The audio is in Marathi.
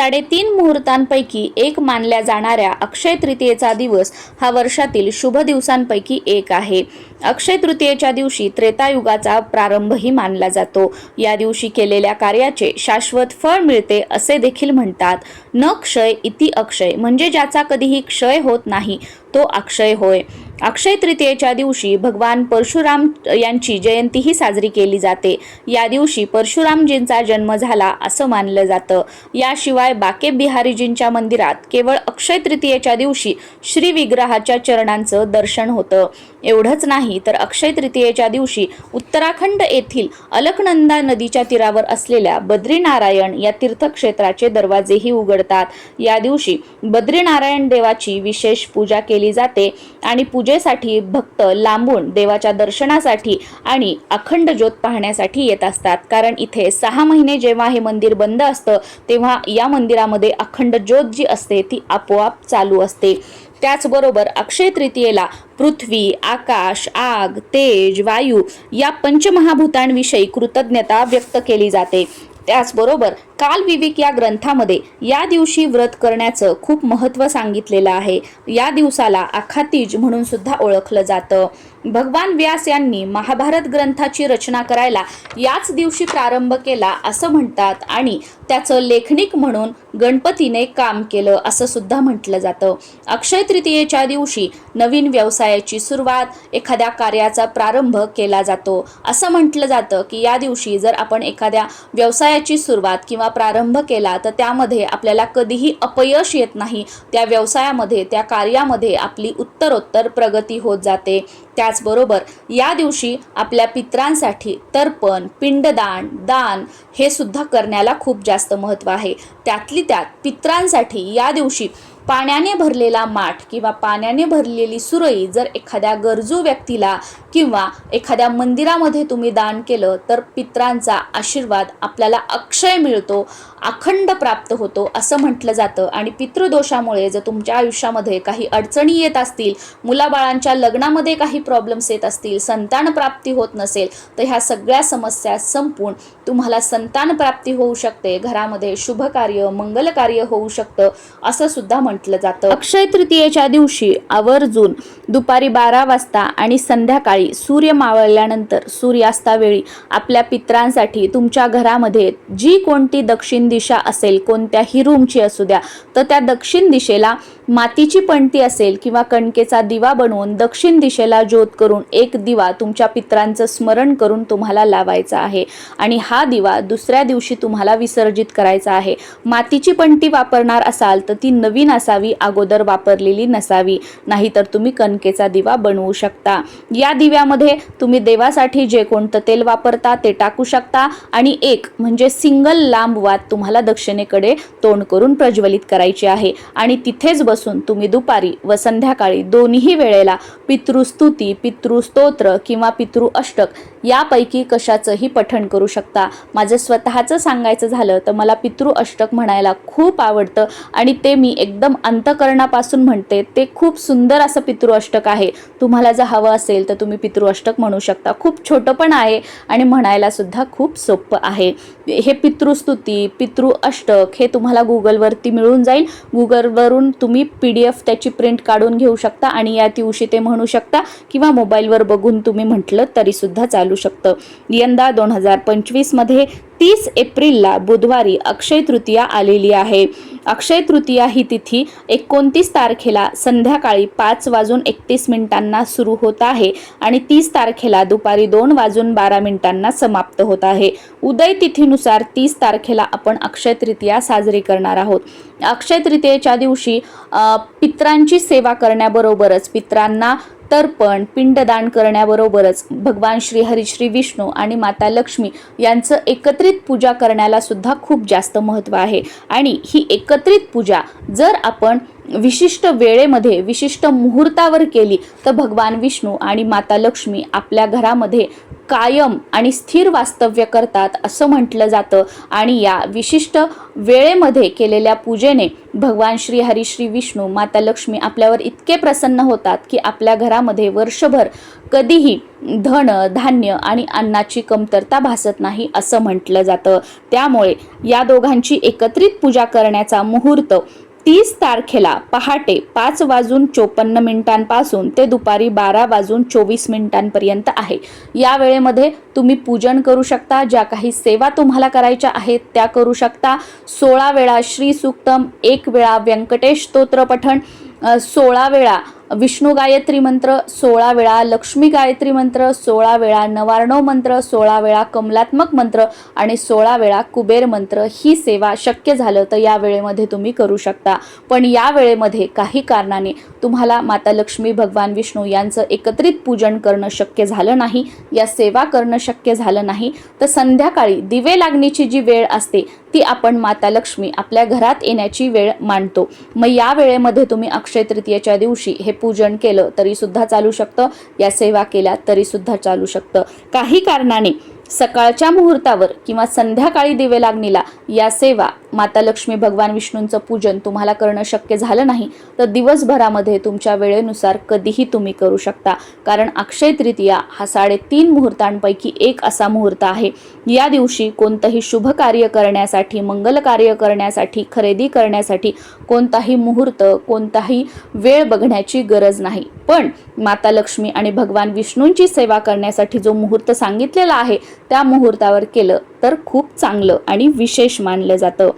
साडेतीन मुहूर्तांपैकी एक मानल्या जाणाऱ्या अक्षय तृतीयेचा दिवस हा वर्षातील शुभ दिवसांपैकी एक आहे. अक्षय तृतीयेच्या दिवशी त्रेतायुगाचा प्रारंभही मानला जातो. या दिवशी केलेल्या कार्याचे शाश्वत फळ मिळते असे देखील म्हणतात. न क्षय इति अक्षय म्हणजे ज्याचा कधीही क्षय होत नाही. तो अक्षय होय. अक्षय तृतीयेच्या दिवशी भगवान परशुराम यांची जयंतीही साजरी केली जाते. या दिवशी परशुरामजींचा जन्म झाला असं मानलं जातं. याशिवाय बाके बिहारीजींच्या मंदिरात केवळ अक्षय तृतीयेच्या दिवशी श्री विग्रहाच्या चरणांचं दर्शन होतं. एवढंच नाही तर अक्षय तृतीयेच्या दिवशी उत्तराखंड येथील अलकनंदा नदीच्या तीरावर असलेल्या बद्रीनारायण या तीर्थक्षेत्राचे दरवाजेही उघडतात. या दिवशी बद्रीनारायण देवाची विशेष पूजा केली जाते. आणि पूजेसाठी भक्त लांबून देवाच्या दर्शनासाठी आणि अखंड ज्योत पाहण्यासाठी येत असतात. कारण इथे सहा महिने जेव्हा हे मंदिर बंद असतं तेव्हा या मंदिरामध्ये अखंड ज्योत जी असते ती आपोआप चालू असते. त्याचबरोबर अक्षय तृतीयेला पृथ्वी आकाश आग तेज वायू या पंचमहाभूतांविषयी कृतज्ञता व्यक्त केली जाते. त्याचबरोबर कालविविक या ग्रंथामध्ये या दिवशी व्रत करण्याचं खूप महत्त्व सांगितलेलं आहे. या दिवसाला आखातीज म्हणून सुद्धा ओळखलं जातं. भगवान व्यास यांनी महाभारत ग्रंथाची रचना करायला याच दिवशी प्रारंभ केला असं म्हणतात आणि त्याचं लेखनिक म्हणून गणपतीने काम केलं असं सुद्धा म्हटलं जातं. अक्षय तृतीयेच्या दिवशी नवीन व्यवसायाची सुरुवात एखाद्या कार्याचा प्रारंभ केला जातो. असं म्हटलं जातं की या दिवशी जर आपण एखाद्या व्यवसायाची सुरुवात किंवा प्रारंभ केला तर त्यामध्ये आपल्याला कधीही अपयश येत नाही. त्या व्यवसायामध्ये त्या कार्यामध्ये आपली उत्तरोत्तर प्रगती होत जाते. त्या त्याचबरोबर या दिवशी आपल्या पित्रांसाठी तर्पण पिंडदान दान हे सुद्धा करण्याला खूप जास्त महत्त्व आहे. त्यातली त्यात पित्रांसाठी या दिवशी पाण्याने भरलेला माठ किंवा पाण्याने भरलेली सुरई जर एखाद्या गरजू व्यक्तीला किंवा एखाद्या मंदिरामध्ये तुम्ही दान केलं तर पित्रांचा आशीर्वाद आपल्याला अक्षय मिळतो अखंड प्राप्त होतो असं म्हटलं जातं. आणि पितृदोषामुळे जर तुमच्या आयुष्यामध्ये काही अडचणी येत असतील मुलाबाळांच्या लग्नामध्ये काही प्रॉब्लेम्स येत असतील संतान प्राप्ती होत नसेल तर ह्या सगळ्या समस्या संपून तुम्हाला संतान प्राप्ती होऊ शकते. घरामध्ये शुभ कार्य मंगल कार्य होऊ शकतं असं सुद्धा म्हटलं जातं. अक्षय तृतीयेच्या दिवशी आवर्जून दुपारी बारा वाजता आणि संध्याकाळी सूर्य मावळल्यानंतर सूर्यास्तावेळी आपल्या पित्रांसाठी तुमच्या घरामध्ये जी कोणती दक्षिण दिशा असेल कोणत्याही रूमची असू द्या तर त्या दक्षिण दिशेला मातीची पणती असेल किंवा कणकेचा दिवा बनवून दक्षिण दिशेला ज्योत करून एक दिवा तुमच्या पित्रांचं स्मरण करून तुम्हाला लावायचा आहे. आणि हा दिवा दुसऱ्या दिवशी तुम्हाला विसर्जित करायचा आहे. मातीची पणती वापरणार असाल तर ती नवीन असावी अगोदर वापरलेली नसावी. नाहीतर तुम्ही कणकेचा दिवा बनवू शकता. या दिव्यामध्ये तुम्ही देवासाठी जे कोणतं तेल वापरता ते टाकू शकता आणि एक म्हणजे सिंगल लांब वात तुम्हाला दक्षिणेकडे तोंड करून प्रज्वलित करायची आहे. आणि तिथेच बसून तुम्ही दुपारी व संध्याकाळी दोन्ही वेळेला पितृस्तुती पितृस्तोत्र किंवा पितृ अष्टक यापैकी कशाचंही पठण करू शकता. माझं स्वतःचं सांगायचं झालं तर मला पितृ अष्टक म्हणायला खूप आवडतं आणि ते मी एकदम अंतकरणापासून म्हणते ते खूप सुंदर असं पितृ अष्टक आहे. तुम्हाला जर हवं असेल तर तुम्ही पितृ अष्टक म्हणू शकता. खूप छोटं पण आहे आणि म्हणायला सुद्धा खूप सोपं आहे. हे पितृस्तुती पितृ अष्टक हे तुम्हाला गुगलवरती मिळून जाईल. गुगलवरून तुम्ही पी डी एफ त्याची प्रिंट काढून घेऊ शकता आणि या दिवशी ते म्हणू शकता किंवा मोबाईलवर बघून तुम्ही म्हटलं तरीसुद्धा चालू शकतं. यंदा दोन हजार पंचवीसमध्ये तीस एप्रिलला बुधवारी अक्षय तृतीया आलेली आहे. अक्षय तृतीया ही तिथी एकोणतीस तारखेला संध्याकाळी पाच वाजून एकतीस मिनिटांना सुरू होत आहे आणि तीस तारखेला दुपारी दोन वाजून बारा मिनिटांना समाप्त होत आहे. उदय तिथीनुसार तीस तारखेला आपण अक्षय तृतीया साजरी करणार आहोत. अक्षय तृतीयेच्या दिवशी पित्रांची सेवा करण्याबरोबरच पित्रांना तर्पण पिंडदान करण्याबरोबरच भगवान श्री हरी श्री विष्णू आणि माता लक्ष्मी यांचं एकत्रित पूजा करण्याला सुद्धा खूप जास्त महत्त्व आहे. आणि ही एकत्रित पूजा जर आपण विशिष्ट वेळेमध्ये विशिष्ट मुहूर्तावर केली तर भगवान विष्णू आणि माता लक्ष्मी आपल्या घरामध्ये कायम आणि स्थिर वास्तव्य करतात असं म्हटलं जातं. आणि या विशिष्ट वेळेमध्ये केलेल्या पूजेने भगवान श्री हरी श्री विष्णू माता लक्ष्मी आपल्यावर इतके प्रसन्न होतात की आपल्या घरामध्ये वर्षभर कधीही धन धान्य आणि अन्नाची कमतरता भासत नाही असं म्हटलं जातं. त्यामुळे या दोघांची एकत्रित पूजा करण्याचा मुहूर्त तीस तारखेला पहाटे पाच वाजून चोपन्न मिनिटांपासून ते दुपारी बारा वाजून चोवीस मिनिटांपर्यंत आहे. या वेळेमध्ये तुम्ही पूजन करू शकता ज्या काही सेवा तुम्हाला करायच्या आहेत त्या करू शकता. सोळा वेळा श्री सुक्तम एक वेळा व्यंकटेश स्तोत्र पठण सोळा वेळा विष्णू गायत्री मंत्र सोळा वेळा लक्ष्मी गायत्री मंत्र सोळा वेळा नवार्णव मंत्र सोळा वेळा कमलात्मक मंत्र आणि सोळा वेळा कुबेर मंत्र ही सेवा शक्य झालं तर या वेळेमध्ये तुम्ही करू शकता. पण या वेळेमध्ये काही कारणाने तुम्हाला माता लक्ष्मी भगवान विष्णू यांचं एकत्रित पूजन करणं शक्य झालं नाही या सेवा करणं शक्य झालं नाही तर संध्याकाळी दिवे लागण्याची जी वेळ असते ती आपण माता लक्ष्मी आपल्या घरात येण्याची वेळ मांडतो. मग या वेळेमध्ये तुम्ही अक्षय तृतीयेच्या दिवशी हे पूजन केलं तरी सुद्धा चालू शकतं. या सेवा केल्या तरी सुद्धा चालू शकतं. काही कारणाने सकाळच्या मुहूर्तावर किंवा संध्याकाळी दिवे लागणीला या सेवा माता लक्ष्मी भगवान विष्णूंचं पूजन तुम्हाला करणं शक्य झालं नाही तर दिवसभरामध्ये तुमच्या वेळेनुसार कधीही तुम्ही करू शकता. कारण अक्षय तृतीया हा साडेतीन मुहूर्तांपैकी एक असा मुहूर्त आहे. या दिवशी कोणतंही शुभ कार्य करण्यासाठी मंगल कार्य करण्यासाठी खरेदी करण्यासाठी कोणताही मुहूर्त कोणताही वेळ बघण्याची गरज नाही. पण माता लक्ष्मी आणि भगवान विष्णूंची सेवा करण्यासाठी जो मुहूर्त सांगितलेला आहे त्या मुहूर्तावर केलं तर खूप चांगलं आणि विशेष मानलं जातं.